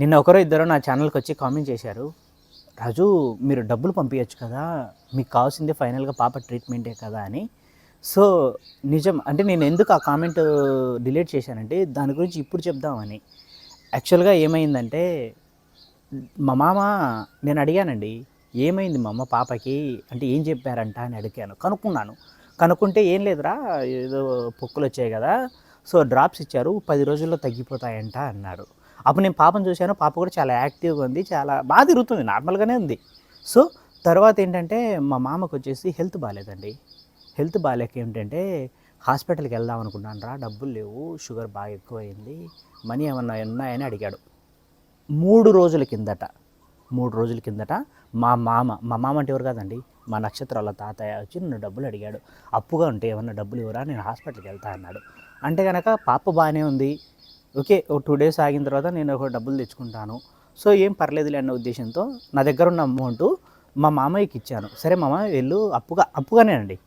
నిన్న ఒకరో ఇద్దరు నా ఛానల్కి వచ్చి కామెంట్ చేశారు. రాజు మీరు డబ్బులు పంపించచ్చు కదా మీకు కావాల్సింది ఫైనల్గా పాప ట్రీట్మెంటే కదా అని. సో నిజం అంటే నేను ఎందుకు ఆ కామెంట్ డిలీట్ చేశానంటే దాని గురించి ఇప్పుడు చెప్దామని. యాక్చువల్గా ఏమైందంటే మా మామ నేను అడిగానండి ఏమైంది మా అమ్మ పాపకి? అంటే ఏం చెప్పారంట అని అడిగాను. కనుక్కున్నాను. కనుక్కుంటే ఏం లేదురా ఏదో పొక్కులు వచ్చాయి కదా. సో డ్రాప్స్ ఇచ్చారు పది రోజుల్లో తగ్గిపోతాయంట అన్నారు. అప్పుడు నేను పాపను చూశాను పాప కూడా చాలా యాక్టివ్గా ఉంది చాలా బాగా తిరుగుతుంది నార్మల్గానే ఉంది. సో తర్వాత ఏంటంటే మా మామకు వచ్చేసి హెల్త్ బాగాలేదండి హెల్త్ బాగాలేక ఏంటంటే హాస్పిటల్కి వెళ్దాం అనుకున్నాను రా డబ్బులు లేవు షుగర్ బాగా ఎక్కువైంది మనీ ఏమన్నా ఉన్నాయని అడిగాడు. మూడు రోజుల కిందట మూడు రోజుల కిందట మా మామ మా మామ అంటే ఎవరు కాదండి మా నక్షత్రాల తాతయ్య వచ్చి నన్ను డబ్బులు అడిగాడు. అప్పుగా ఉంటే ఏమన్నా డబ్బులు ఇవ్వరా నేను హాస్పిటల్కి వెళ్తా అన్నాడు. అంటే కనుక పాప బాగానే ఉంది ఓకే ఓ టూ డేస్ ఆగిన తర్వాత నేను ఒక డబ్బులు తెచ్చుకుంటాను. సో ఏం పర్లేదులే అన్న ఉద్దేశంతో నా దగ్గర ఉన్న అమౌంట్ మా మామయ్యకి ఇచ్చాను. సరే మామ వెళ్ళు అప్పుగా అప్పుగానే అండి.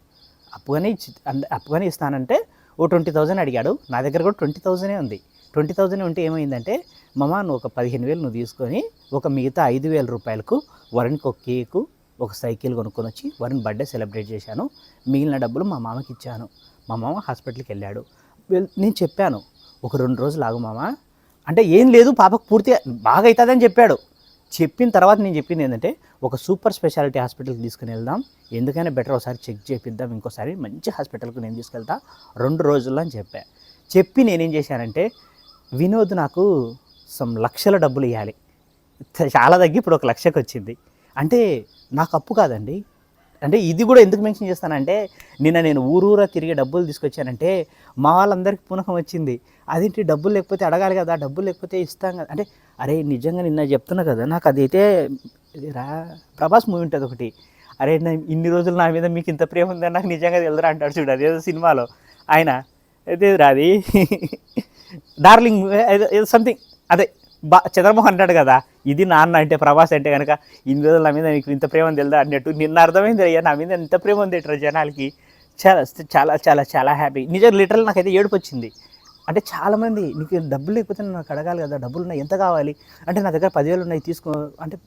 అప్పుగానే ఇచ్చి అంద- అప్పుగానే ఇస్తానంటే ఓ ట్వంటీ థౌజండ్ అడిగాడు. నా దగ్గర కూడా ట్వంటీ థౌజండే ఉంది. ట్వంటీ థౌజండ్ ఉంటే ఏమైందంటే మామ నువ్వు ఒక పదిహేను వేలు నువ్వు తీసుకొని ఒక మిగతా ఐదు వేల రూపాయలకు వరుణ్కి ఒక కేకు ఒక సైకిల్ కొనుక్కొని వచ్చి వరుణ్ బర్త్డే సెలబ్రేట్ చేశాను. మిగిలిన డబ్బులు మా మామకి ఇచ్చాను. మా మామ హాస్పిటల్కి వెళ్ళాడు. నేను చెప్పాను. ఒక రెండు రోజులు ఆగు మామ. అంటే ఏం లేదు పాపకు పూర్తిగా బాగా అవుతుందని చెప్పాడు. చెప్పిన తర్వాత నేను చెప్పింది ఏంటంటే ఒక సూపర్ స్పెషాలిటీ హాస్పిటల్కి తీసుకుని వెళ్దాం. ఎందుకైనా బెటర్ ఒకసారి చెక్ చేపిద్దాం ఇంకోసారి మంచి హాస్పిటల్కి నేను తీసుకెళ్తా. రెండు రోజుల్లో అని చెప్పా. చెప్పి నేనేం చేశానంటే వినోద్ నాకు సమ్ లక్షల డబ్బులు ఇవ్వాలి చాలా తగ్గి ఇప్పుడు ఒక లక్షకు వచ్చింది. అంటే నాకు అప్పు కాదండి. అంటే ఇది కూడా ఎందుకు మెన్షన్ చేస్తానంటే నిన్న నేను ఊరూరా తిరిగి డబ్బులు తీసుకొచ్చానంటే మా వాళ్ళందరికీ పునః వచ్చింది. అదేంటి డబ్బులు లేకపోతే అడగాలి కదా డబ్బులు లేకపోతే ఇస్తాం కదా. అంటే అరే నిజంగా నిన్న చెప్తున్నా కదా నాకు అదైతే రా ప్రభాస్ మూవీ ఉంటుంది ఒకటి. అరే ఇన్ని రోజులు నా మీద మీకు ఇంత ప్రేమ ఉందని నాకు నిజంగా తెలుదురా అంటాడు చూడు అదేదో సినిమాలో. ఆయన అదే. రాది డార్లింగ్ సంథింగ్ అదే. బా చంద్రమోహన్ అంటాడు కదా ఇది నాన్న అంటే ప్రభాస్ అంటే కనుక ఇన్ని రోజులు నా మీద నీకు ఇంత ప్రేమ ఉంది తెలుదా అన్నట్టు నిన్న అర్థమైంది అయ్యా నా మీద ఇంత ప్రేమ ఉంది ఇట్రా జనాలకి. చాలా చాలా చాలా చాలా హ్యాపీ నిజం లిటరల్ నాకైతే ఏడుపు వచ్చింది. అంటే చాలామంది నీకు డబ్బులు లేకపోతే నాకు అడగాలి కదా డబ్బులు ఉన్నాయి ఎంత కావాలి? అంటే నా దగ్గర పదివేలు ఉన్నాయి తీసుకో. అంటే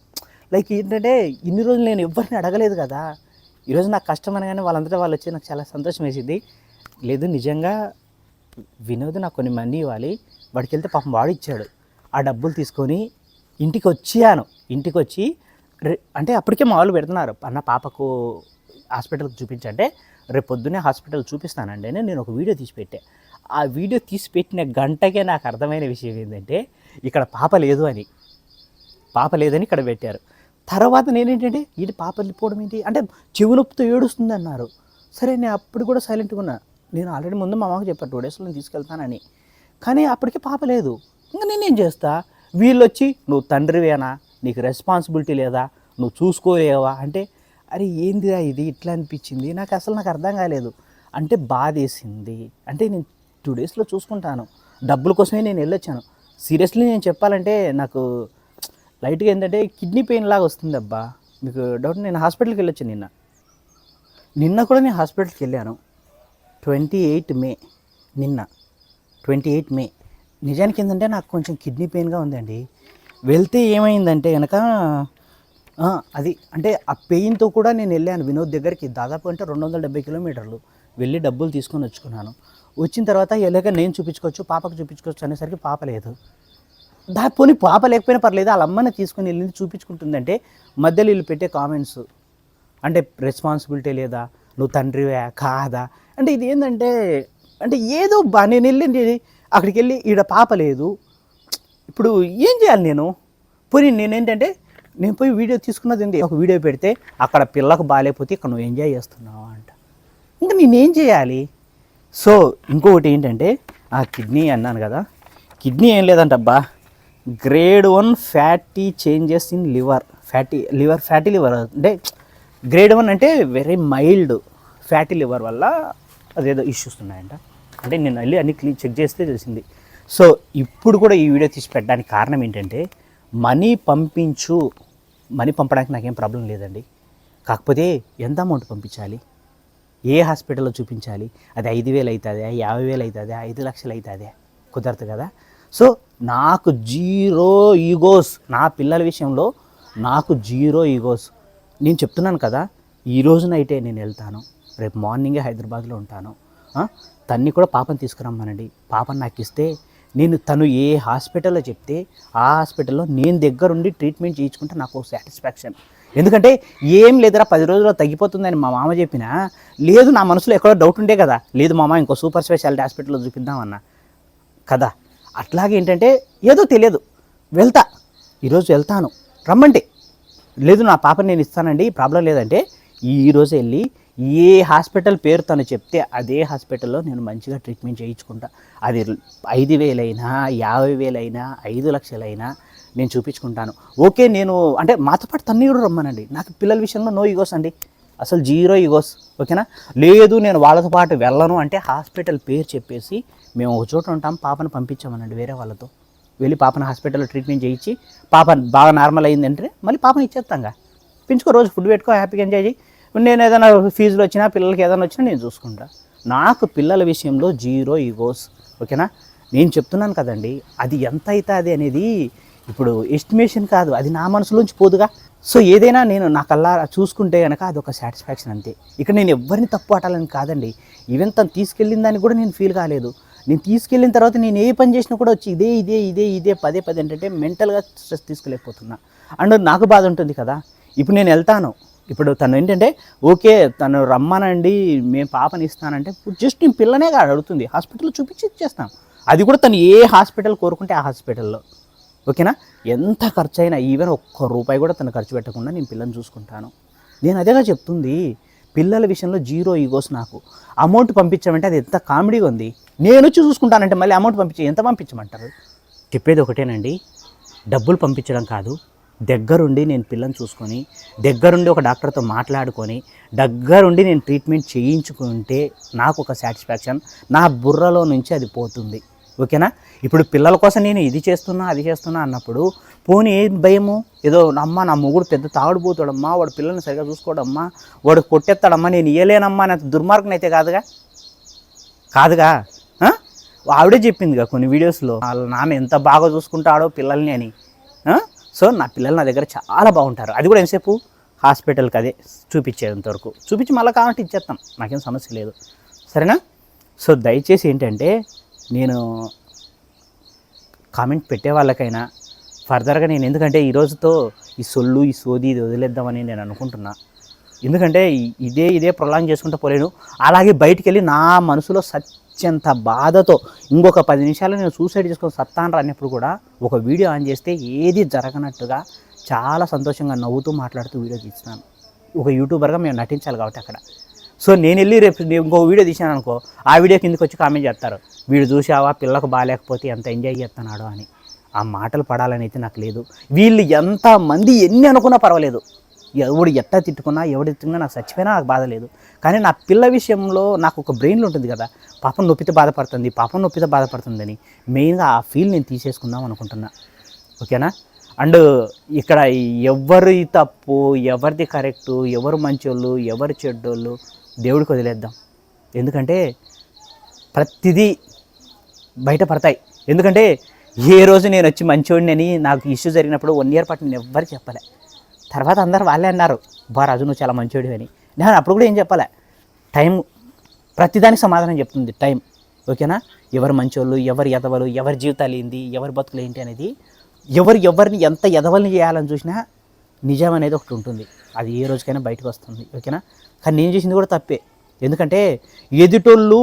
లైక్ ఏంటంటే ఇన్ని రోజులు నేను ఎవరిని అడగలేదు కదా. ఈరోజు నాకు కష్టం అనగానే వాళ్ళందరూ వాళ్ళు వచ్చి నాకు చాలా సంతోషం వేసింది. లేదు నిజంగా వినోద్ నాకు కొన్ని మనీ ఇవ్వాలి. వాడికి వెళ్తే పాపం వాడు ఇచ్చాడు. ఆ డబ్బులు తీసుకొని ఇంటికి వచ్చాను ఇంటికి వచ్చి అంటే అప్పటికే మా వాళ్ళు పెడుతున్నారు. అన్న పాపకు హాస్పిటల్కి చూపించంటే రేపు పొద్దున్నే హాస్పిటల్ చూపిస్తానండి అని నేను ఒక వీడియో తీసి పెట్టా. ఆ వీడియో తీసి పెట్టిన గంటకే నాకు అర్థమైన విషయం ఏంటంటే ఇక్కడ పాప లేదు అని. పాప లేదని ఇక్కడ పెట్టారు. తర్వాత నేనేంటంటే ఇది పాప వెళ్ళిపోవడం ఏంటి? అంటే చెవునొప్పితో ఏడుస్తుంది అన్నారు సరే నేను అప్పుడు కూడా సైలెంట్గా ఉన్నా. నేను ఆల్రెడీ ముందు మా అమ్మకి చెప్పాను టూ డేస్లో నేను తీసుకెళ్తానని. కానీ అప్పటికే పాప లేదు. ఇంకా నేనేం చేస్తా? వీళ్ళు వచ్చి నువ్వు తండ్రివేనా? నీకు రెస్పాన్సిబిలిటీ లేదా? నువ్వు చూసుకోలేవా? అంటే అరే ఏందిరా ఇది? ఇట్లా అనిపించింది. నాకు అసలు నాకు అర్థం కాలేదు. అంటే బాధేసింది. అంటే నేను టూ డేస్లో చూసుకుంటాను. డబ్బుల కోసమే నేను వెళ్ళొచ్చాను. సీరియస్లీ నేను చెప్పాలంటే నాకు లైట్గా ఏంటంటే కిడ్నీ పెయిన్ లాగా వస్తుంది అబ్బా మీకు డౌట్? నేను హాస్పిటల్కి వెళ్ళొచ్చు నిన్న. నిన్న కూడా నేను హాస్పిటల్కి వెళ్ళాను. Twenty eight May. నిన్న. Twenty eight May. నిజానికి ఏంటంటే నాకు కొంచెం కిడ్నీ పెయిన్గా ఉందండి. వెళ్తే ఏమైందంటే కనుక అది అంటే ఆ పెయిన్తో కూడా నేను వెళ్ళాను వినోద్ దగ్గరికి. దాదాపు అంటే రెండు వందల డెబ్బై కిలోమీటర్లు వెళ్ళి డబ్బులు తీసుకొని వచ్చుకున్నాను. వచ్చిన తర్వాత ఎలాగ నేను చూపించుకోవచ్చు పాపకు చూపించుకోవచ్చు అనేసరికి పాప లేదు. దా పోనీ పాప లేకపోయినా పర్లేదు వాళ్ళ అమ్మని తీసుకొని వెళ్ళింది చూపించుకుంటుందంటే మధ్యలో వీళ్ళు పెట్టే కామెంట్స్. అంటే రెస్పాన్సిబిలిటీ లేదా నువ్వు తండ్రివే కాదా? అంటే ఇది ఏంటంటే అంటే ఏదో బా నేను వెళ్ళింది అక్కడికి వెళ్ళి ఈడ పాప లేదు. ఇప్పుడు ఏం చేయాలి నేను? పోనీ నేనేంటంటే నేను పోయి వీడియో తీసుకున్నది ఏంటి ఒక వీడియో పెడితే అక్కడ పిల్లకు బాగాలేకపోతే ఇక్కడ నువ్వు ఎంజాయ్ చేస్తున్నావు అంట. ఇంకా నేనేం చేయాలి? సో ఇంకొకటి ఏంటంటే ఆ కిడ్నీ అన్నాను కదా కిడ్నీ ఏం లేదంటబ్బా. Grade one fatty changes in liver. Fatty liver fatty liver. అంటే గ్రేడ్ వన్ అంటే వెరీ మైల్డ్. ఫ్యాటీ లివర్ వల్ల అదేదో ఇష్యూస్ ఉన్నాయంట. అంటే నేను వెళ్ళి అన్ని క్లీ చెక్ చేస్తే తెలిసింది. సో ఇప్పుడు కూడా ఈ వీడియో తీసి పెట్టడానికి కారణం ఏంటంటే మనీ పంపించు మనీ పంపడానికి నాకేం ప్రాబ్లం లేదండి. కాకపోతే ఎంత అమౌంట్ పంపించాలి? ఏ హాస్పిటల్లో చూపించాలి? అది ఐదు వేలు అవుతుందా యాభై వేలు అవుతుందా ఐదు లక్షలు అవుతుందా కుదరదు కదా. సో నాకు జీరో ఈగోస్ నా పిల్లల విషయంలో నాకు జీరో ఈగోస్. నేను చెప్తున్నాను కదా ఈ నైటే నేను వెళ్తాను రేపు మార్నింగే హైదరాబాద్లో ఉంటాను. తన్ని కూడా పాపని తీసుకురమ్మనండి. పాపను నాకు ఇస్తే నేను తను ఏ హాస్పిటల్లో చెప్తే ఆ హాస్పిటల్లో నేను దగ్గరుండి ట్రీట్మెంట్ చేయించుకుంటే నాకు సాటిస్ఫాక్షన్. ఎందుకంటే ఏం లేదురా పది రోజుల్లో తగ్గిపోతుందని మా మామ చెప్పినా లేదు నా మనసులో ఎక్కడో డౌట్ ఉండే కదా లేదు మామ ఇంకో సూపర్ స్పెషాలిటీ హాస్పిటల్లో చూపిద్దామన్నా. కదా అట్లాగే ఏంటంటే ఏదో తెలియదు. వెళ్తా. ఈరోజు వెళ్తాను. రమ్మంటే. లేదు నా పాపని నేను ఇస్తానండి ప్రాబ్లం లేదంటే ఈరోజు వెళ్ళి ఏ హాస్పిటల్ పేరు తను చెప్తే అదే హాస్పిటల్లో నేను మంచిగా ట్రీట్మెంట్ చేయించుకుంటా. అది ఐదు వేలైనా యాభై వేలైనా ఐదు లక్షలైనా నేను చూపించుకుంటాను. ఓకే నేను అంటే మాతో పాటు తన్ని కూడా రమ్మనండి. నాకు పిల్లల విషయంలో నో ఈగోస్ అండి. అసలు జీరో ఈగోస్ ఓకేనా? లేదు నేను వాళ్ళతో పాటు వెళ్ళను అంటే హాస్పిటల్ పేరు చెప్పేసి మేము ఒక చోట ఉంటాం పాపను పంపించామనండి వేరే వాళ్ళతో. వెళ్ళి పాపను హాస్పిటల్లో ట్రీట్మెంట్ చేయించి పాప బాగా నార్మల్ అయిందంటే మళ్ళీ పాపని ఇచ్చేస్తాంగా. పెంచుకో రోజు ఫుడ్ పెట్టుకో హ్యాపీగా ఎంజాయ్ చేయి. నేను ఏదైనా ఫీజులు వచ్చినా పిల్లలకి ఏదైనా వచ్చినా నేను చూసుకుంటా. నాకు పిల్లల విషయంలో జీరో ఈగోస్ ఓకేనా? నేను చెప్తున్నాను కదండి అది ఎంత అవుతుంది అనేది ఇప్పుడు ఎస్టిమేషన్ కాదు అది నా మనసులోంచి పోదుగా. సో ఏదైనా నేను నా కల్లా చూసుకుంటే కనుక అది ఒక సాటిస్ఫాక్షన్ అంతే. ఇక్కడ నేను ఎవరిని తప్పు పట్టాలని కాదండి ఈవెన్ తను తీసుకెళ్ళిన దానికి కూడా నేను ఫీల్ కాలేదు. నేను తీసుకెళ్ళిన తర్వాత నేను ఏ పని చేసినా కూడా వచ్చి ఇదే ఇదే ఇదే ఇదే పదే పదే ఏంటంటే మెంటల్గా స్ట్రెస్ తీసుకోలేకపోతున్నా అండ్ నాకు బాధ ఉంటుంది కదా ఇప్పుడు నేను వెళ్తాను. ఇప్పుడు తను ఏంటంటే ఓకే తను రమ్మనండి మేము పాపని ఇస్తానంటే జస్ట్ నేను పిల్లనే కాదు అడుగుతుంది. హాస్పిటల్లో చూపించి ఇచ్చేస్తాం అది కూడా తను ఏ హాస్పిటల్ కోరుకుంటే ఆ హాస్పిటల్లో. ఓకేనా? ఎంత ఖర్చు అయినా ఈవెన్ ఒక్క రూపాయి కూడా తను ఖర్చు పెట్టకుండా నేను పిల్లని చూసుకుంటాను. నేను అదేగా చెప్తుంది పిల్లల విషయంలో జీరో ఈగోస్ నాకు. అమౌంట్ పంపించామంటే అది ఎంత కామెడీగా ఉంది. నేను వచ్చి చూసుకుంటానంటే మళ్ళీ అమౌంట్ పంపించి ఎంత పంపించమంటారు? చెప్పేది ఒకటేనండి డబ్బులు పంపించడం కాదు దగ్గరుండి నేను పిల్లని చూసుకొని దగ్గరుండి ఒక డాక్టర్తో మాట్లాడుకొని దగ్గరుండి నేను ట్రీట్మెంట్ చేయించుకుంటే నాకు ఒక సాటిస్ఫాక్షన్ నా బుర్రలో నుంచి అది పోతుంది. ఓకేనా? ఇప్పుడు పిల్లల కోసం నేను ఇది చేస్తున్నా అది చేస్తున్నా అన్నప్పుడు పోనీ ఏం భయము? ఏదో అమ్మ నా మొగుడు పెద్ద తాగుడుపోతాడమ్మా వాడు పిల్లల్ని సరిగా చూసుకోడమ్మా వాడు కొట్టేస్తాడమ్మా నేను ఇయ్యలేనమ్మా అని దుర్మార్గం అయితే కాదుగా? కాదుగా? ఆవిడే చెప్పిందిగా కొన్ని వీడియోస్లో వాళ్ళ నాన్న ఎంత బాగా చూసుకుంటాడో పిల్లల్ని అని. సో నా పిల్లలు నా దగ్గర చాలా బాగుంటారు. అది కూడా ఎంతసేపు? హాస్పిటల్కి అదే చూపించేంత వరకు. చూపించి మళ్ళీ కావాలంటే ఇచ్చేస్తాం నాకేం సమస్య లేదు. సరేనా? సో దయచేసి ఏంటంటే నేను కామెంట్ పెట్టే వాళ్ళకైనా ఫర్దర్గా నేను ఎందుకంటే ఈ రోజుతో ఈ సొల్లు ఈ సోది ఇది వదిలేద్దామని నేను అనుకుంటున్నా. ఎందుకంటే ఇదే ఇదే ప్రొలాంగ్ చేసుకుంటూ పోలేను. అలాగే బయటికి వెళ్ళి నా మనసులో సత్ అత్యంత బాధతో ఇంకొక పది నిమిషాలు నేను సూసైడ్ చేసుకొని సత్తాను రానప్పుడు కూడా ఒక వీడియో ఆన్ చేస్తే ఏది జరగనట్టుగా చాలా సంతోషంగా నవ్వుతూ మాట్లాడుతూ వీడియో తీస్తున్నాను. ఒక యూట్యూబర్గా మేము నటించాలి కాబట్టి అక్కడ. సో నేను వెళ్ళి రేపు ఇంకో వీడియో తీసాను అనుకో ఆ వీడియో కిందకి వచ్చి కామెంట్ చేస్తారు. వీడు చూసావా పిల్లకు బాగాలేకపోతే ఎంత ఎంజాయ్ చేస్తున్నాడు అని. ఆ మాటలు పడాలని అయితే నాకు లేదు. వీళ్ళు ఎంత మంది ఎన్ని అనుకున్నా పర్వాలేదు. ఎవడు ఎట్టా తిట్టుకున్నా ఎవడు తిట్టుకున్నా నాకు చచ్చిపోయినా నాకు బాధ లేదు. కానీ నా పిల్ల విషయంలో నాకు ఒక బ్రెయిన్లో ఉంటుంది కదా పాపం నొప్పితే బాధపడుతుంది పాపం నొప్పితే బాధపడుతుందని మెయిన్గా ఆ ఫీల్ నేను తీసేసుకుందాం అనుకుంటున్నా. ఓకేనా? అండ్ ఇక్కడ ఎవరి తప్పు ఎవరిది కరెక్టు ఎవరు మంచోళ్ళు ఎవరు చెడ్డోళ్ళు దేవుడికి వదిలేద్దాం. ఎందుకంటే ప్రతిదీ బయటపడతాయి. ఎందుకంటే ఏ రోజు నేను వచ్చి మంచోడిని అని నాకు ఇష్యూ జరిగినప్పుడు వన్ ఇయర్ పాటు నేను ఎవ్వరు చెప్పలే. తర్వాత అందరు వాళ్ళే అన్నారు బా రాజు నువ్వు చాలా మంచివాడు అని. నేను అప్పుడు కూడా ఏం చెప్పాలి? టైం ప్రతిదానికి సమాధానం చెప్తుంది టైం. ఓకేనా? ఎవరు మంచోళ్ళు ఎవరు ఎదవలు ఎవరి జీవితాలు ఏంది ఎవరి బతుకులు ఏంటి అనేది ఎవరు ఎవరిని ఎంత ఎదవల్ని చేయాలని చూసినా నిజం అనేది ఒకటి ఉంటుంది. అది ఏ రోజుకైనా బయటకు వస్తుంది. ఓకేనా? కానీ నేను చేసింది కూడా తప్పే. ఎందుకంటే ఎదుటోళ్ళు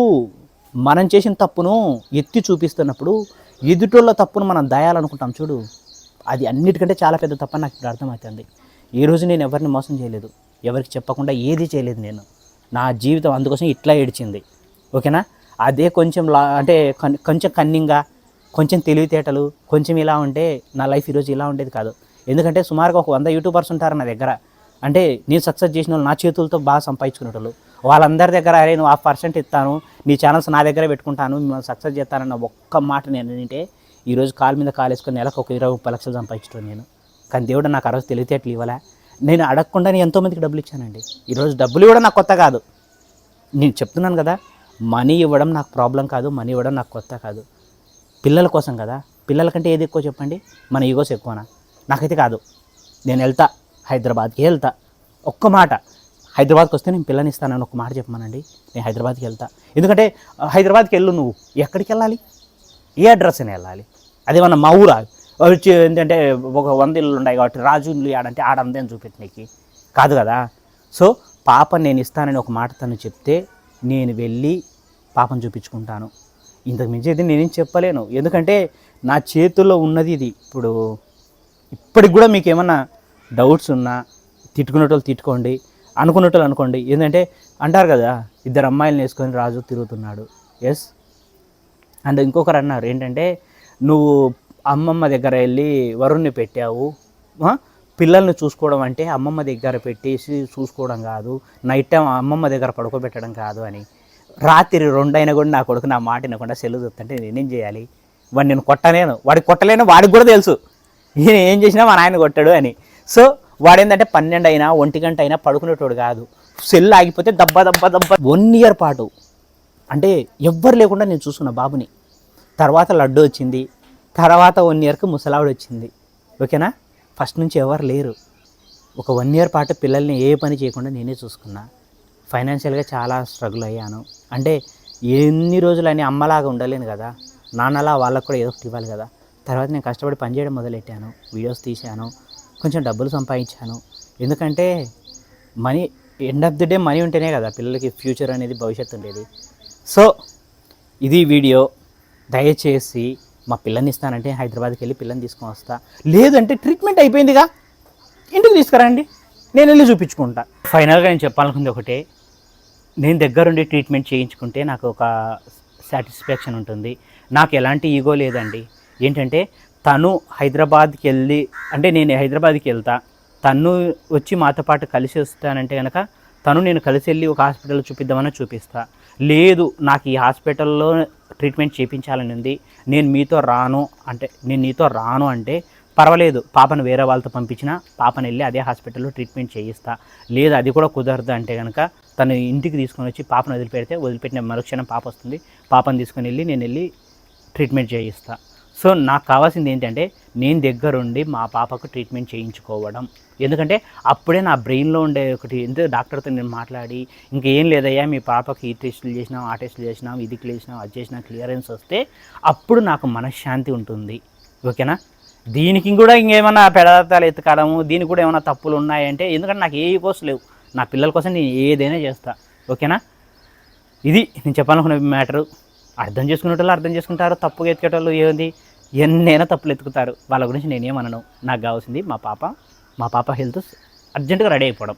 మనం చేసిన తప్పును ఎత్తి చూపిస్తున్నప్పుడు ఎదుటోళ్ళ తప్పును మనం దాయాలనుకుంటాం. చూడు అది అన్నిటికంటే చాలా పెద్ద తప్పని నాకు ఇప్పుడు అర్థమవుతుంది. ఈ రోజు నేను ఎవరిని మోసం చేయలేదు. ఎవరికి చెప్పకుండా ఏది చేయలేదు నేను. నా జీవితం అందుకోసం ఇట్లా ఏడిచింది. ఓకేనా? అదే కొంచెం లా అంటే కొంచెం కన్నింగా కొంచెం తెలివితేటలు కొంచెం ఇలా ఉంటే నా లైఫ్ ఈరోజు ఇలా ఉండేది కాదు. ఎందుకంటే సుమారుగా ఒక వంద యూట్యూబర్స్ ఉంటారు నా దగ్గర. అంటే నేను సక్సెస్ చేసిన వాళ్ళు నా చేతులతో బాగా సంపాదించుకునేటోళ్ళు. వాళ్ళందరి దగ్గర అరే నువ్వు ఆ పర్సెంట్ ఇస్తాను నీ ఛానల్స్ నా దగ్గర పెట్టుకుంటాను మిమ్మల్ని సక్సెస్ చేస్తానన్న ఒక్క మాట నేను ఏంటంటే ఈరోజు కాలు మీద కాలు వేసుకొని నెలకు ఒక ఇరవై ముప్పై లక్షలు సంపాదించడం నేను. కానీ దేవుడు నాకు ఆ రోజు తెలివితేటలు ఇవ్వలే. నేను అడగకుండానే ఎంతోమందికి డబ్బులు ఇచ్చానండి. ఈరోజు డబ్బులు ఇవ్వడం నాకు కొత్త కాదు. నేను చెప్తున్నాను కదా మనీ ఇవ్వడం నాకు ప్రాబ్లం కాదు మనీ ఇవ్వడం నాకు కొత్త కాదు. పిల్లల కోసం కదా. పిల్లల కంటే ఏది ఎక్కువ చెప్పండి? మన ఈగోస్ ఎక్కువనా? నాకైతే కాదు. నేను వెళ్తా హైదరాబాద్కి వెళ్తా. ఒక్క మాట హైదరాబాద్కి వస్తే నేను పిల్లని ఇస్తానని ఒక మాట చెప్పమానండి. నేను హైదరాబాద్కి వెళ్తా. ఎందుకంటే హైదరాబాద్కి వెళ్ళు నువ్వు. ఎక్కడికి వెళ్ళాలి? ఏ అడ్రస్ అని వెళ్ళాలి. అదేమన్నా మా ఊరా? వచ్చి ఏంటంటే ఒక వంద ఇళ్ళు ఉన్నాయి కాబట్టి రాజు ఇల్లు ఆడంటే ఆడందేని చూపెట్టినకి కాదు కదా? సో పాప నేను ఇస్తానని ఒక మాట తను చెప్తే నేను వెళ్ళి పాపను చూపించుకుంటాను. ఇంతకు మించి అయితే నేనేం చెప్పలేను. ఎందుకంటే నా చేతుల్లో ఉన్నది ఇది. ఇప్పుడు ఇప్పటికి కూడా మీకు ఏమన్నా డౌట్స్ ఉన్నా తిట్టుకునేటోళ్ళు తిట్టుకోండి అనుకునేటోళ్ళు అనుకోండి. ఏంటంటే అంటారు కదా ఇద్దరు అమ్మాయిలను వేసుకొని రాజు తిరుగుతున్నాడు. ఎస్ అండ్ ఇంకొకరు అన్నారు ఏంటంటే నువ్వు అమ్మమ్మ దగ్గర వెళ్ళి వరుణ్ణి పెట్టావు. పిల్లల్ని చూసుకోవడం అంటే అమ్మమ్మ దగ్గర పెట్టేసి చూసుకోవడం కాదు. నైట్ టైం అమ్మమ్మ దగ్గర పడుకోబెట్టడం కాదు అని. రాత్రి రెండైనా కూడా నా కొడుకు నా మాట వినకుండా సెల్లు చూస్తుంటే నేనేం చేయాలి? వాడిని నేను కొట్టలేను. వాడికి కొట్టలేను వాడికి కూడా తెలుసు. నేను ఏం చేసినా మా నాయన కొట్టాడు అని. సో వాడేంటంటే పన్నెండు అయినా ఒంటి గంట అయినా పడుకునేటోడు కాదు. సెల్ ఆగిపోతే దెబ్బ దబ్బా దబ్బా. వన్ ఇయర్ పాటు. అంటే ఎవ్వరు లేకుండా నేను చూసుకున్న బాబుని. తర్వాత లడ్డు వచ్చింది. తర్వాత వన్ ఇయర్కి ముసలావిడ వచ్చింది. ఓకేనా? ఫస్ట్ నుంచి ఎవరు లేరు. ఒక వన్ ఇయర్ పాటు పిల్లల్ని ఏ పని చేయకుండా నేనే చూసుకున్నా. ఫైనాన్షియల్గా చాలా స్ట్రగుల్ అయ్యాను. అంటే ఎన్ని రోజులు అని అమ్మలాగా ఉండలేను కదా. నాన్నలా వాళ్ళకు కూడా ఏదో ఒకటి ఇవ్వాలి కదా. తర్వాత నేను కష్టపడి పనిచేయడం మొదలెట్టాను. వీడియోస్ తీశాను. కొంచెం డబ్బులు సంపాదించాను. ఎందుకంటే money end of the day money ఉంటేనే కదా పిల్లలకి ఫ్యూచర్ అనేది భవిష్యత్తు ఉండేది. సో ఇది వీడియో. దయచేసి మా పిల్లని ఇస్తానంటే హైదరాబాద్కి వెళ్ళి పిల్లని తీసుకొని వస్తా. లేదంటే ట్రీట్మెంట్ అయిపోయిందిగా. ఇంటికి తీసుకురండి. నేను వెళ్ళి చూపించుకుంటా. ఫైనల్గా నేను చెప్పాలనుకుంది ఒకటే. నేను దగ్గరుండి ట్రీట్మెంట్ చేయించుకుంటే నాకు ఒక సాటిస్ఫాక్షన్ ఉంటుంది. నాకు ఎలాంటి ఈగో లేదండి. ఏంటంటే తను హైదరాబాద్కి వెళ్ళి అంటే నేను హైదరాబాద్కి వెళ్తా. తను వచ్చి మాతో పాటు కలిసి వస్తానంటే కనుక తను నేను కలిసి వెళ్ళి ఒక హాస్పిటల్ చూపిద్దామని చూపిస్తా. లేదు నాకు ఈ హాస్పిటల్లో ట్రీట్మెంట్ చేయించాలని ఉంది. నేను మీతో రాను అంటే నేను నీతో రాను అంటే పర్వాలేదు. పాపను వేరే వాళ్ళతో పంపించిన పాపను వెళ్ళి అదే హాస్పిటల్లో ట్రీట్మెంట్ చేయిస్తా. లేదు అది కూడా కుదరదు అంటే కనుక తను ఇంటికి తీసుకొని వచ్చి పాపను వదిలిపెడితే వదిలిపెట్టిన మరుక్షణం పాప వస్తుంది. పాపను తీసుకొని వెళ్ళి నేను వెళ్ళి ట్రీట్మెంట్ చేయిస్తా. సో నాకు కావాల్సింది ఏంటంటే నేను దగ్గరుండి మా పాపకు ట్రీట్మెంట్ చేయించుకోవడం. ఎందుకంటే అప్పుడే నా బ్రెయిన్లో ఉండే ఒకటి ఎంత డాక్టర్తో నేను మాట్లాడి ఇంకేం లేదయ్యా మీ పాపకి ఈ టెస్టులు చేసినాం ఆ టెస్టులు చేసినాం ఇది చేసినాం అది చేసినా క్లియరెన్స్ వస్తే అప్పుడు నాకు మనశ్శాంతి ఉంటుంది. ఓకేనా? దీనికి కూడా ఇంకేమైనా పెడతాలు ఎత్తుకోవడము దీనికి కూడా ఏమైనా తప్పులు ఉన్నాయంటే ఎందుకంటే నాకు ఏ కోర్సు లేవు. నా పిల్లల కోసం నేను ఏదైనా చేస్తా. ఓకేనా? ఇది నేను చెప్పాలనుకున్న మ్యాటరు. అర్థం చేసుకునేటోళ్ళు అర్థం చేసుకుంటారు తప్పుగా ఎత్తుకేటోళ్ళు ఏంది ఎన్నైనా తప్పులు ఎత్తుకుతారు వాళ్ళ గురించి నేనేమనను నాకు కావాల్సింది మా పాప. మా పాప హెల్త్ అర్జెంటుగా రెడీ అయిపోవడం.